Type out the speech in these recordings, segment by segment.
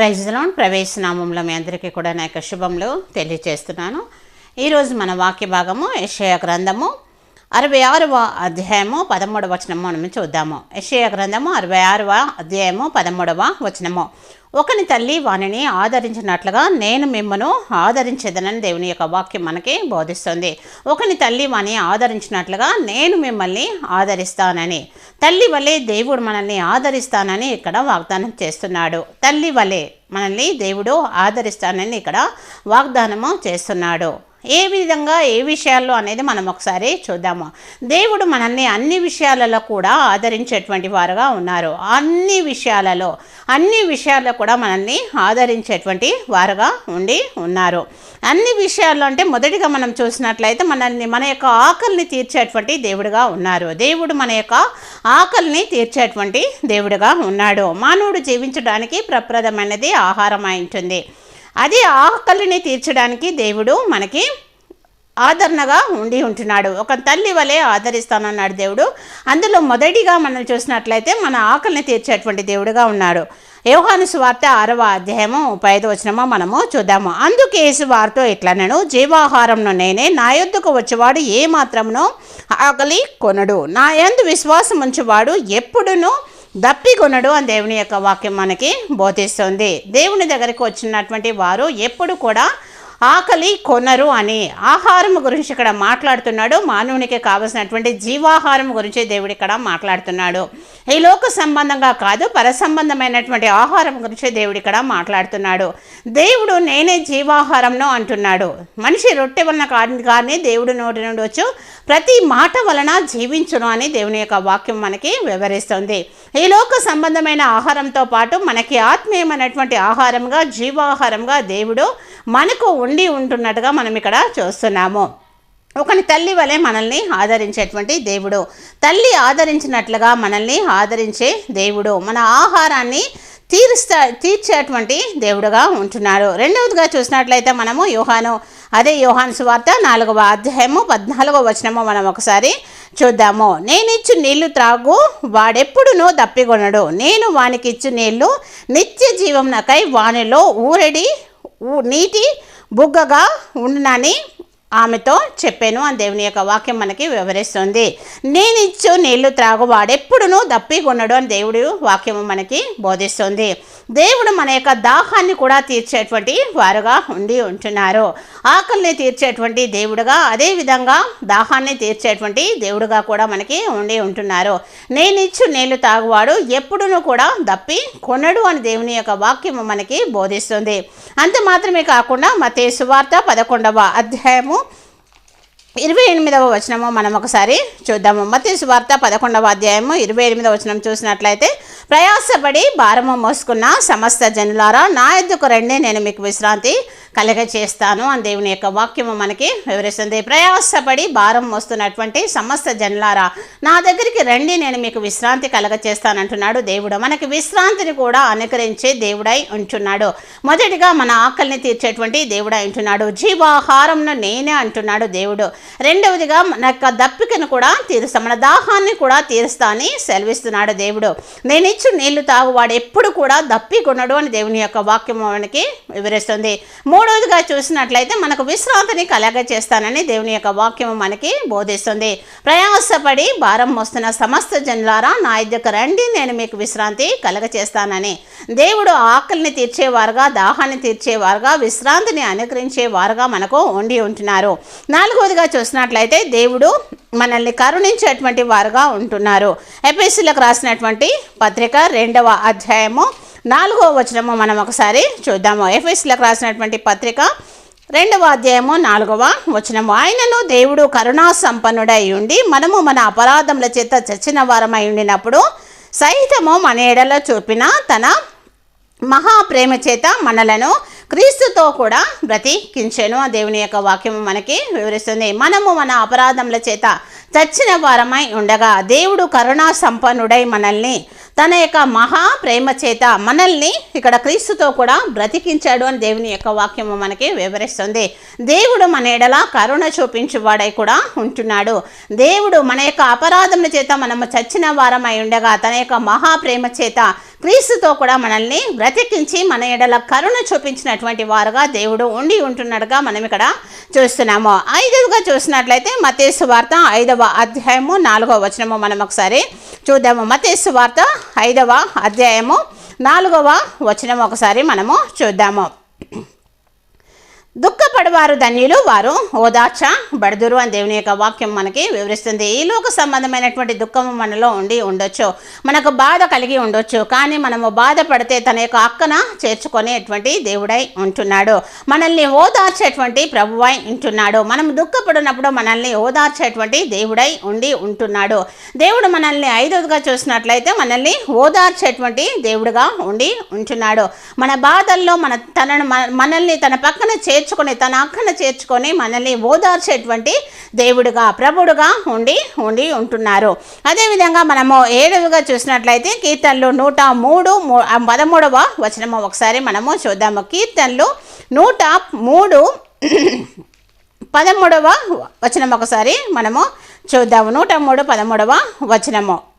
ప్రైజ్లోన్ ప్రవేశనామంలో మీ అందరికీ కూడా నా యొక్క శుభములు తెలియజేస్తున్నాను. ఈరోజు మన వాక్య భాగము యషయ గ్రంథము అరవై ఆరవ అధ్యాయము పదమూడవ వచనము. మనం చూద్దాము. యషయ గ్రంథము అరవై ఆరవ అధ్యాయము పదమూడవ వచనము. ఒకని తల్లి వానిని ఆదరించినట్లుగా నేను మిమ్మను ఆదరించేదనని దేవుని యొక్క వాక్యం మనకి బోధిస్తుంది. ఒకని తల్లి వాని ఆదరించినట్లుగా నేను మిమ్మల్ని ఆదరిస్తానని. తల్లి వలె దేవుడు మనల్ని ఆదరిస్తానని ఇక్కడ వాగ్దానం చేస్తున్నాడు. తల్లి వలె మనల్ని దేవుడు ఆదరిస్తానని ఇక్కడ వాగ్దానము చేస్తున్నాడు. ఏ విధంగా ఏ విషయాల్లో అనేది మనం ఒకసారి చూద్దాము. దేవుడు మనల్ని అన్ని విషయాలలో కూడా ఆదరించేటువంటి వారుగా ఉన్నారు. అన్ని విషయాలలో అన్ని విషయాల్లో కూడా మనల్ని ఆదరించేటువంటి వారుగా ఉండి ఉన్నారు. అన్ని విషయాల్లో అంటే మొదటిగా మనం చూసినట్లయితే మనల్ని మన యొక్క ఆకలిని తీర్చేటువంటి దేవుడుగా ఉన్నారు. దేవుడు మన యొక్క ఆకలిని తీర్చేటువంటి దేవుడుగా ఉన్నాడు. మానవుడు జీవించడానికి ప్రప్రదమైనది ఆహారం ఉంటుంది. అది ఆకలిని తీర్చడానికి దేవుడు మనకి ఆదరణగా ఉండి ఉంటున్నాడు. ఒక తల్లి వలె ఆదరిస్తానన్నాడు దేవుడు. అందులో మొదటిగా మనం చూసినట్లయితే మన ఆకలిని తీర్చేటువంటి దేవుడుగా ఉన్నాడు. యోహాను సువార్త ఆరవ అధ్యాయము పైద వచ్చినమో వచనమో మనము చూద్దాము. అందుకే వారితో ఇట్లా నేను జీవాహారంను నేనే నా యొద్దకు వచ్చేవాడు ఏ మాత్రమునో ఆకలి కొనడు. నా యందు విశ్వాసం ఉంచేవాడు ఎప్పుడునూ దప్పికొనడు అని దేవుని యొక్క వాక్యం మనకి బోధిస్తుంది. దేవుని దగ్గరికి వచ్చినటువంటి వారు ఎప్పుడు కూడా ఆకలి కొనరు అని ఆహారం గురించి ఇక్కడ మాట్లాడుతున్నాడు. మానవునికి కావలసినటువంటి జీవాహారం గురించి దేవుడు ఇక్కడ మాట్లాడుతున్నాడు. ఈ లోక సంబంధంగా కాదు పర సంబంధమైనటువంటి ఆహారం గురించి దేవుడు ఇక్కడ మాట్లాడుతున్నాడు. దేవుడు నేనే జీవాహారంను అంటున్నాడు. మనిషి రొట్టె వలన కానీ దేవుడు నోటి నుండి వచ్చు ప్రతి మాట వలన జీవించును అని దేవుని యొక్క వాక్యం మనకి వివరిస్తుంది. ఈ లోక సంబంధమైన ఆహారంతో పాటు మనకి ఆత్మీయమైనటువంటి ఆహారంగా జీవాహారంగా దేవుడు మనకు ఉండి ఉంటున్నట్టుగా మనం ఇక్కడ చూస్తున్నాము. ఒకని తల్లి వలె మనల్ని ఆదరించేటువంటి దేవుడు. తల్లి ఆదరించినట్లుగా మనల్ని ఆదరించే దేవుడు. మన ఆహారాన్ని తీరుస్తా తీర్చేటువంటి దేవుడుగా ఉంటున్నాడు. రెండవదిగా చూసినట్లయితే మనము యోహాను అదే యోహాను సువార్త నాలుగవ అధ్యాయము పద్నాలుగో వచనము మనం ఒకసారి చూద్దాము. నేనిచ్చు నీళ్ళు త్రాగు వాడెప్పుడునూ దప్పిగొనడు నేను వానికి ఇచ్చు నీళ్ళు నిత్య జీవమునకై వానిలో ఊరడి ఊ- నీటి బుగ్గగా ఉండునని ఆమెతో చెప్పాను అని దేవుని యొక్క వాక్యం మనకి వివరిస్తుంది. నేను ఇచ్చు నీళ్ళు త్రాగువాడు వాడెప్పుడునూ దప్పి కొనడు అని దేవుడు వాక్యం మనకి బోధిస్తుంది. దేవుడు మన యొక్క దాహాన్ని కూడా తీర్చేటువంటి వారుగా ఉండి ఉంటున్నారు. ఆకలిని తీర్చేటువంటి దేవుడుగా అదేవిధంగా దాహాన్ని తీర్చేటువంటి దేవుడుగా కూడా మనకి ఉండి ఉంటున్నారు. నేనిచ్చు నీళ్ళు తాగువాడు ఎప్పుడునూ కూడా దప్పి కొనడు అని దేవుని యొక్క వాక్యం మనకి బోధిస్తుంది. అంత మాత్రమే కాకుండా మతే సువార్త పదకొండవ అధ్యాయము ఇరవై ఎనిమిదవ వచనము మనం ఒకసారి చూద్దాము. మతీ వార్త పదకొండవ అధ్యాయము ఇరవై ఎనిమిదవ వచనం చూసినట్లయితే ప్రయాసపడి భారము మోసుకున్న సమస్త జనులారా నా ఎద్దుకు రండి నేను మీకు విశ్రాంతి కలగ చేస్తాను అని దేవుని యొక్క వాక్యము మనకి వివరిస్తుంది. ప్రయాసపడి భారం మోస్తున్నటువంటి సమస్త జనులారా నా దగ్గరికి రండి నేను మీకు విశ్రాంతి కలగ చేస్తానంటున్నాడు దేవుడు. మనకి విశ్రాంతిని కూడా అనుకరించే దేవుడై ఉంటున్నాడు. మొదటిగా మన ఆకలిని తీర్చేటువంటి దేవుడై ఉంటున్నాడు. జీవాహారంను నేనే అంటున్నాడు దేవుడు. రెండవదిగా మన యొక్క దప్పికను కూడా తీరుస్తా. మన దాహాన్ని కూడా తీరుస్తా అని సెలవిస్తున్నాడు దేవుడు. నేను ఇచ్చు నీళ్ళు తాగువాడు ఎప్పుడు కూడా దప్పి కొనడు అని దేవుని యొక్క వాక్యం మనకి వివరిస్తుంది. మూడవదిగా చూసినట్లయితే మనకు విశ్రాంతిని కలగ చేస్తానని దేవుని యొక్క వాక్యం మనకి బోధిస్తుంది. ప్రయాసపడి భారం వస్తున్న సమస్త జనులారా నా ఇద్దరు రండి నేను మీకు విశ్రాంతి కలగ చేస్తానని. దేవుడు ఆకలిని తీర్చేవారుగా దాహాన్ని తీర్చేవారుగా విశ్రాంతిని అనుగ్రహించేవారుగా మనకు ఉండి ఉంటున్నారు. నాలుగవదిగా చూసినట్లయితే దేవుడు మనల్ని కరుణించేటువంటి వారుగా ఉంటున్నారు. ఎపిసిలకు రాసినటువంటి పత్రిక రెండవ అధ్యాయము నాలుగవ వచనము మనం ఒకసారి చూద్దాము. ఎఫ్ఎస్లకు రాసినటువంటి పత్రిక రెండవ అధ్యాయము నాలుగవ వచనము. ఆయనను దేవుడు కరుణా సంపన్నుడై ఉండి మనము మన అపరాధముల చేత చచ్చిన వారమై ఉండినప్పుడు సహితము మన ఎడలో చూపిన తన మహాప్రేమ చేత మనలను క్రీస్తుతో కూడా బ్రతికించెను. ఆ దేవుని యొక్క వాక్యం మనకి వివరిస్తుంది. మనము మన అపరాధముల చేత చచ్చిన వారమై ఉండగా దేవుడు కరుణా సంపన్నుడై మనల్ని తన యొక్క మహా ప్రేమ చేత మనల్ని ఇక్కడ క్రీస్తుతో కూడా బ్రతికించాడు అని దేవుని యొక్క వాక్యము మనకి వివరిస్తుంది. దేవుడు మన ఎడల కరుణ చూపించువాడై కూడా ఉంటున్నాడు. దేవుడు మన యొక్క అపరాధముల చేత మనము చచ్చిన వారమై ఉండగా తన యొక్క మహా ప్రేమ చేత క్రీస్తుతో కూడా మనల్ని బ్రతికించి మన ఎడల కరుణ చూపించినటువంటి వారుగా దేవుడు ఉండి ఉంటున్నట్టుగా మనం ఇక్కడ చూస్తున్నాము. ఐదవగా చూసినట్లయితే మతేసు వార్త ఐదవ అధ్యాయము నాలుగవ వచనము మనం ఒకసారి చూద్దాము. మతేసు వార్త ఐదవ అధ్యాయము నాలుగవ వచనం ఒకసారి మనము చూద్దాము. దుఃఖపడవారు ధన్యులు వారు. ఓదార్చ బడదురు అని దేవుని యొక్క వాక్యం మనకి వివరిస్తుంది. ఈ లోక సంబంధమైనటువంటి దుఃఖము మనలో ఉండి ఉండొచ్చు. మనకు బాధ కలిగి ఉండొచ్చు. కానీ మనము బాధపడితే తన యొక్క అక్కన చేర్చుకునేటువంటి దేవుడై ఉంటున్నాడు. మనల్ని ఓదార్చేటువంటి ప్రభువై ఉంటున్నాడు. మనం దుఃఖపడినప్పుడు మనల్ని ఓదార్చేటువంటి దేవుడై ఉండి ఉంటున్నాడు. దేవుడు మనల్ని ఐదవదిగా చూసినట్లయితే మనల్ని ఓదార్చేటువంటి దేవుడుగా ఉండి ఉంటున్నాడు. మన బాధల్లో మన తనను మన- మనల్ని తన పక్కన చే చేర్చుకొని తన అక్కను చేర్చుకొని మనల్ని ఓదార్చేటువంటి దేవుడుగా ప్రభుడుగా ఉండి ఉండి ఉంటున్నారు. అదేవిధంగా మనము ఏడవగా చూసినట్లయితే కీర్తనలు నూట మూడు మూ- పదమూడవ వచనము ఒకసారి మనము చూద్దాము. కీర్తనలు నూట మూడు పదమూడవ వచనం ఒకసారి మనము చూద్దాము. నూట మూడు పదమూడవ వచనము.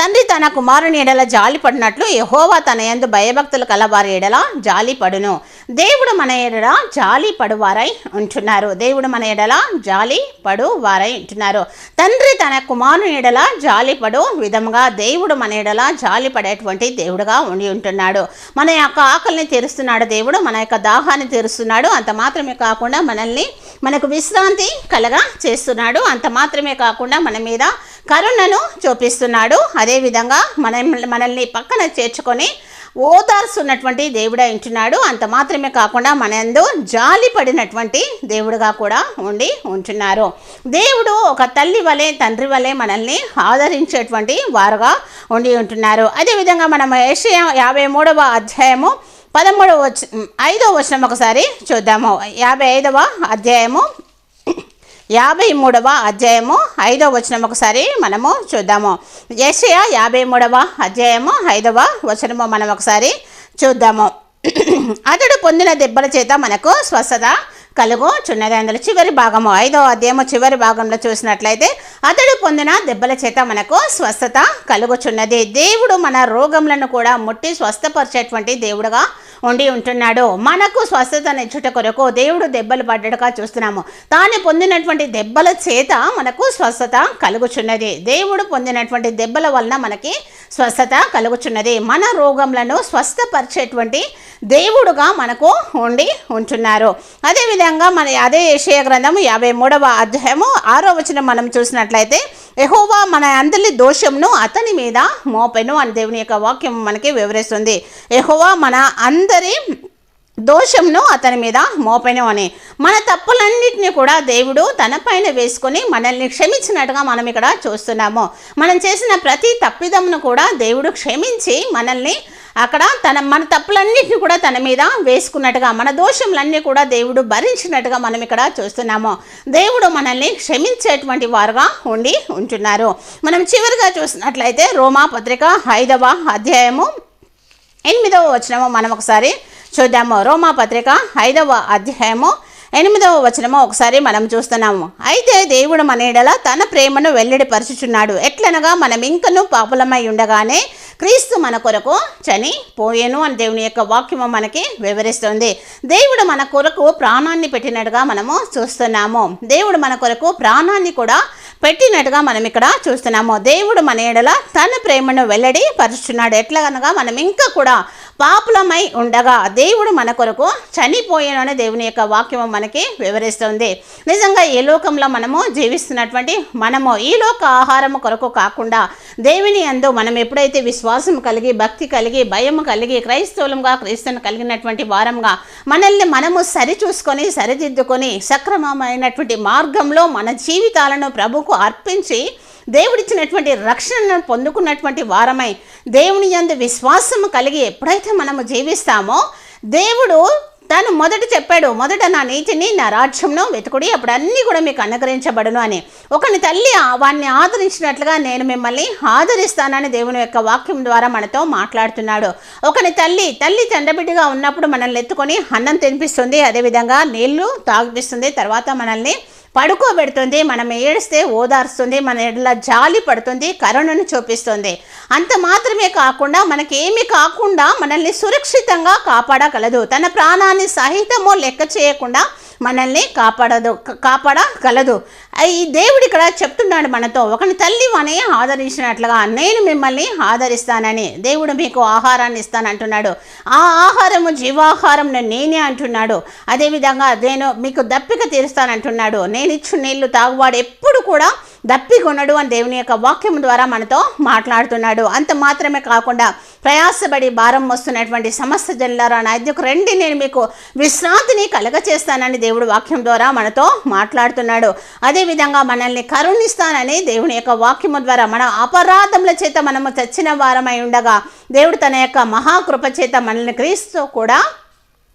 తండ్రి తన కుమారుని ఎడల జాలిపడినట్లు యహోవా తన యందు భయభక్తులు కలవారి ఎడల జాలిపడును. దేవుడు మన ఎడల జాలి పడువారై ఉంటున్నారు. దేవుడు మన ఎడల జాలి పడువారై ఉంటున్నారు. తండ్రి తన కుమారుని ఎడల జాలిపడు విధముగా దేవుడు మన ఎడల జాలి పడేటువంటి దేవుడుగా ఉండి ఉంటున్నాడు. మన యొక్క ఆకలిని తీరుస్తున్నాడు దేవుడు మన యొక్క దాహాన్ని తీరుస్తున్నాడు. అంత మాత్రమే కాకుండా మనల్ని మనకు విశ్రాంతి కలగా చేస్తున్నాడు. అంత మాత్రమే కాకుండా మన మీద కరుణను చూపిస్తున్నాడు. అదేవిధంగా మన మనల్ని పక్కన చేర్చుకొని ఓదార్చున్నటువంటి దేవుడే ఉంటున్నాడు. అంత మాత్రమే కాకుండా మనందు జాలి పడినటువంటి దేవుడుగా కూడా ఉండి ఉంటున్నారు. దేవుడు ఒక తల్లి వలె తండ్రి వలె మనల్ని ఆదరించేటువంటి వారుగా ఉండి ఉంటున్నారు. అదేవిధంగా మనం ఏషియా యాభై మూడవ అధ్యాయము పదమూడవ వచ ఐదవ వచనం ఒకసారి చూద్దాము. యాభై ఐదవ అధ్యాయము యాభై మూడవ అధ్యాయము ఐదవ వచనం ఒకసారి మనము చూద్దాము. యెషయ యాభై మూడవ అధ్యాయము ఐదవ వచనము మనం ఒకసారి చూద్దాము. అతడు పొందిన దెబ్బల చేత మనకు స్వస్థత కలుగు చున్నది అందులో చివరి భాగము ఐదవ అధ్యాయము చివరి భాగంలో చూసినట్లయితే అతడు పొందిన దెబ్బల చేత మనకు స్వస్థత కలుగుచున్నది. దేవుడు మన రోగములను కూడా ముట్టి స్వస్థపరిచేటువంటి దేవుడుగా ఉండి ఉంటున్నాడు. మనకు స్వస్థతనిచ్చుట కొరకు దేవుడు దెబ్బలు పడ్డడుగా చూస్తున్నాము. తాను పొందినటువంటి దెబ్బల చేత మనకు స్వస్థత కలుగుచున్నది. దేవుడు పొందినటువంటి దెబ్బల వలన మనకి స్వస్థత కలుగుచున్నది. మన రోగములను స్వస్థపరిచేటువంటి దేవుడుగా మనకు ఉండి ఉంటున్నారు. అదేవిధంగా మన అదే ఏషియా గ్రంథము యాభై మూడవ అధ్యాయము ఆరో వచనం మనం చూసినట్లయితే ఎహోవా మన అందరి దోషంను అతని మీద మోపెను అని దేవుని యొక్క వాక్యం మనకి వివరిస్తుంది. ఎహోవా మన అందరి దోషంను అతని మీద మోపెను అని. మన తప్పులన్నింటినీ కూడా దేవుడు తన పైన వేసుకొని మనల్ని క్షమించినట్టుగా మనం ఇక్కడ చూస్తున్నాము. మనం చేసిన ప్రతి తప్పిదమును కూడా దేవుడు క్షమించి మనల్ని అక్కడ తన మన తప్పులన్నింటినీ కూడా తన మీద వేసుకున్నట్టుగా మన దోషములన్నీ కూడా దేవుడు భరించినట్టుగా మనం ఇక్కడ చూస్తున్నాము. దేవుడు మనల్ని క్షమించేటువంటి వారుగా ఉండి ఉంటున్నారు. మనం చివరిగా చూసినట్లయితే రోమా పత్రిక ఐదవ అధ్యాయము ఎనిమిదవ వచనము మనం ఒకసారి చూద్దాము. రోమా పత్రిక ఐదవ అధ్యాయము ఎనిమిదవ వచనము ఒకసారి మనం చూస్తున్నాము. అయితే దేవుడు మన ఎడల తన ప్రేమను వెల్లడిపరుచుచున్నాడు. ఎట్లనగా మనం ఇంకనూ పాపులమై ఉండగానే క్రీస్తు మన కొరకు చనిపోయేను అని దేవుని యొక్క వాక్యము మనకి వివరిస్తుంది. దేవుడు మన కొరకు ప్రాణాన్ని పెట్టినట్టుగా మనము చూస్తున్నాము. దేవుడు మన కొరకు ప్రాణాన్ని కూడా పెట్టినట్టుగా మనం ఇక్కడ చూస్తున్నాము. దేవుడు మన ఎడల తన ప్రేమను వెల్లడి పరుచున్నాడు ఎట్లగనగా మనం ఇంకా కూడా పాపులమై ఉండగా దేవుడు మన కొరకు చనిపోయానని దేవుని యొక్క వాక్యము మనకి వివరిస్తుంది. నిజంగా ఈ లోకంలో మనము జీవిస్తున్నటువంటి మనము ఈ లోక ఆహారము కొరకు కాకుండా దేవుని అందు మనం ఎప్పుడైతే విశ్వాసం కలిగి భక్తి కలిగి భయము కలిగి క్రైస్తవులంగా క్రీస్తుని కలిగినటువంటి వారంగా మనల్ని మనము సరిచూసుకొని సరిదిద్దుకొని సక్రమమైనటువంటి మార్గంలో మన జీవితాలను ప్రభుకు అర్పించి దేవుడిచ్చినటువంటి రక్షణను పొందుకున్నటువంటి వారమై దేవుని యందు విశ్వాసము కలిగి ఎప్పుడైతే మనము జీవిస్తామో దేవుడు తాను మొదట చెప్పాడు మొదట నా నీతిని నా రాజ్యంను వెతుకుడి అప్పుడు అన్నీ కూడా మీకు అనుగ్రహించబడును అని. ఒకని తల్లి వాడిని ఆదరించినట్లుగా నేను మిమ్మల్ని ఆదరిస్తానని దేవుని యొక్క వాక్యం ద్వారా మనతో మాట్లాడుతున్నాడు. ఒకని తల్లి తల్లి తండ్రిబిడ్డగా ఉన్నప్పుడు మనల్ని ఎత్తుకొని అన్నం తినిపిస్తుంది అదేవిధంగా నీళ్ళు తాగిపిస్తుంది తర్వాత మనల్ని పడుకోబెడుతుంది మనం ఏడిస్తే ఓదార్స్తుంది మన ఎడల జాలి పడుతుంది కరుణను చూపిస్తుంది. అంత మాత్రమే కాకుండా మనకేమీ కాకుండా మనల్ని సురక్షితంగా కాపాడగలదు. తన ప్రాణాన్ని సహితము లెక్క చేయకుండా మనల్ని కాపాడదు కాపాడగలదు. ఈ దేవుడు ఇక్కడ చెప్తున్నాడు మనతో ఒకని తల్లి అని ఆదరించినట్లుగా నేను మిమ్మల్ని ఆదరిస్తానని. దేవుడు మీకు ఆహారాన్ని ఇస్తానంటున్నాడు. ఆ ఆహారము జీవాహారం నేనే అంటున్నాడు. అదేవిధంగా నేను మీకు దప్పిక తీరుస్తానంటున్నాడు. నేను ఇచ్చు నీళ్ళు తాగువాడు ఎప్పుడు కూడా దప్పికొనడు అని దేవుని యొక్క వాక్యం ద్వారా మనతో మాట్లాడుతున్నాడు. అంత మాత్రమే కాకుండా ప్రయాసపడి భారం వస్తున్నటువంటి సమస్త జనులారా నా ఎద్దుకు రండి నేను మీకు విశ్రాంతిని కలగచేస్తానని దేవుడు వాక్యం ద్వారా మనతో మాట్లాడుతున్నాడు. అదేవిధంగా మనల్ని కరుణిస్తానని దేవుని యొక్క వాక్యము ద్వారా మన అపరాధముల చేత మనము చచ్చిన వారమై ఉండగా దేవుడు తన యొక్క మహాకృప చేత మనల్ని క్రీస్తు కూడా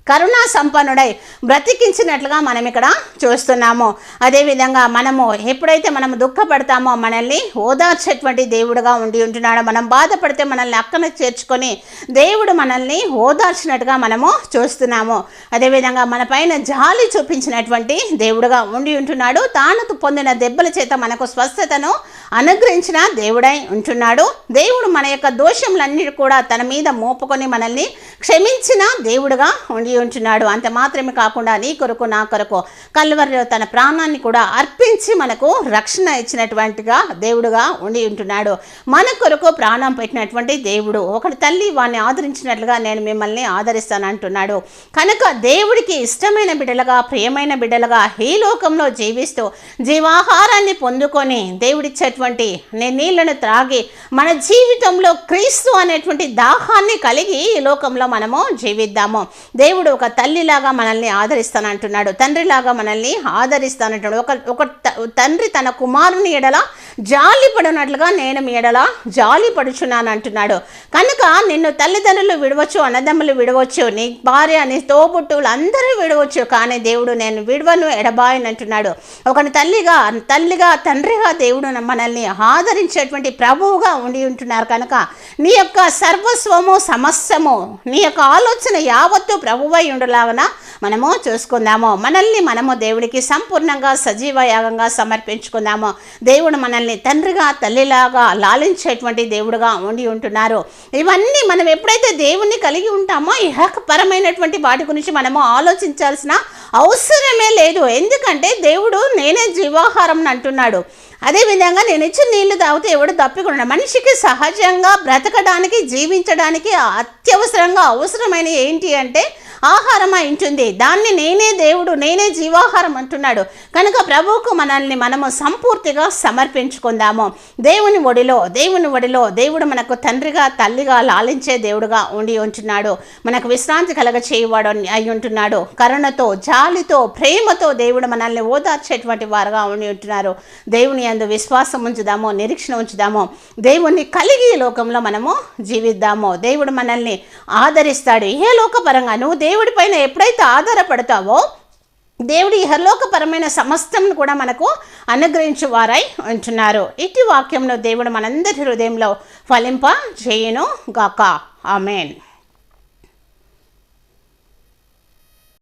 కరుణా సంపన్నుడై బ్రతికించినట్లుగా మనం ఇక్కడ చూస్తున్నాము. అదేవిధంగా మనము ఎప్పుడైతే మనం దుఃఖపడతామో మనల్ని ఓదార్చేటువంటి దేవుడుగా ఉండి ఉంటున్నాడు మనం బాధపడితే మనల్ని అక్కన చేర్చుకొని దేవుడు మనల్ని ఓదార్చినట్టుగా మనము చూస్తున్నాము. అదేవిధంగా మన పైన జాలి చూపించినటువంటి దేవుడుగా ఉండి ఉంటున్నాడు. తాను పొందిన దెబ్బల చేత మనకు స్వస్థతను అనుగ్రహించిన దేవుడై ఉంటున్నాడు. దేవుడు మన యొక్క దోషములన్నీ కూడా తన మీద మోపుకొని మనల్ని క్షమించిన దేవుడుగా ఉండి ఉంటున్నాడు. అంత మాత్రమే కాకుండా నీ కొరకు నా కొరకు కల్వరిలో తన ప్రాణాన్ని కూడా అర్పించి మనకు రక్షణ ఇచ్చినటువంటిగా దేవుడుగా ఉండి ఉంటున్నాడు. మన కొరకు ప్రాణం పెట్టినటువంటి దేవుడు ఒకటి తల్లి వాడిని ఆదరించినట్లుగా నేను మిమ్మల్ని ఆదరిస్తాను అంటున్నాడు. కనుక దేవుడికి ఇష్టమైన బిడ్డలుగా ప్రియమైన బిడ్డలుగా ఈ లోకంలో జీవిస్తూ జీవాహారాన్ని పొందుకొని దేవుడిచ్చేటువంటి అనేటువంటి నీళ్ళను త్రాగి మన జీవితంలో క్రీస్తు అనేటువంటి దాహాన్ని కలిగి ఈ లోకంలో మనము జీవిద్దాము. దేవుడు ఒక తల్లిలాగా మనల్ని ఆదరిస్తానంటున్నాడు. తండ్రిలాగా మనల్ని ఆదరిస్తానంటున్నాడు. ఒక ఒక తండ్రి తన కుమారుని ఎడల జాలి పడినట్లుగా నేను మీ ఎడల జాలి అంటున్నాడు కనుక నిన్ను తల్లిదండ్రులు విడవచ్చు అన్నదమ్ములు విడవచ్చు నీ భార్య నీ తోబుట్టువులు అందరూ విడవచ్చు కానీ దేవుడు నేను విడవను ఎడబాయనంటున్నాడు. ఒకని తల్లిగా తల్లిగా తండ్రిగా దేవుడు మన మనల్ని ఆదరించేటువంటి ప్రభువుగా ఉండి ఉంటున్నారు కనుక నీ యొక్క సర్వస్వము సమస్యము నీ యొక్క ఆలోచన యావత్తు ప్రభువై ఉండలాగన మనము చూసుకుందాము. మనల్ని మనము దేవుడికి సంపూర్ణంగా సజీవ యాగంగా సమర్పించుకుందాము. దేవుడు మనల్ని తండ్రిగా తల్లిలాగా లాలించేటువంటి దేవుడుగా ఉండి ఉంటున్నారు. ఇవన్నీ మనం ఎప్పుడైతే దేవుణ్ణి కలిగి ఉంటామో ఇహకపరమైనటువంటి వాటి గురించి మనము ఆలోచించాల్సిన అవసరమే లేదు. ఎందుకంటే దేవుడు నేనే జీవాహారం అంటున్నాడు అదేవిధంగా నేను ఇచ్చిన నీళ్ళు తాగితే ఎవడు తప్పికుండా మనిషికి సహజంగా బ్రతకడానికి జీవించడానికి అత్యవసరంగా అవసరమైన ఏంటి అంటే ఆహారం ఉంటుంది. దాన్ని నేనే దేవుడు నేనే జీవాహారం అంటున్నాడు. కనుక ప్రభువుకు మనల్ని మనము సంపూర్తిగా సమర్పించుకుందాము. దేవుని ఒడిలో దేవుని ఒడిలో దేవుడు మనకు తండ్రిగా తల్లిగా లాలించే దేవుడుగా ఉండి ఉంటున్నాడు. మనకు విశ్రాంతి కలగ చేయవాడు అయి ఉంటున్నాడు. కరుణతో జాలితో ప్రేమతో దేవుడు మనల్ని ఓదార్చేటువంటి వారుగా ఉండి ఉంటున్నారు. దేవుని అందు విశ్వాసం ఉంచుదాము నిరీక్షణ ఉంచుదాము. దేవుణ్ణి కలిగి లోకంలో మనము జీవిద్దాము. దేవుడు మనల్ని ఆదరిస్తాడు. ఏ లోకపరంగా నువ్వు దేవుడి పైన ఎప్పుడైతే ఆధారపడతావో దేవుడి ఇహలోకపరమైన సమస్తం కూడా మనకు అనుగ్రహించు వారై ఉంటున్నారు. ఇటు వాక్యంలో దేవుడు మనందరి హృదయంలో ఫలింప చేయను గాక ఆమెన్.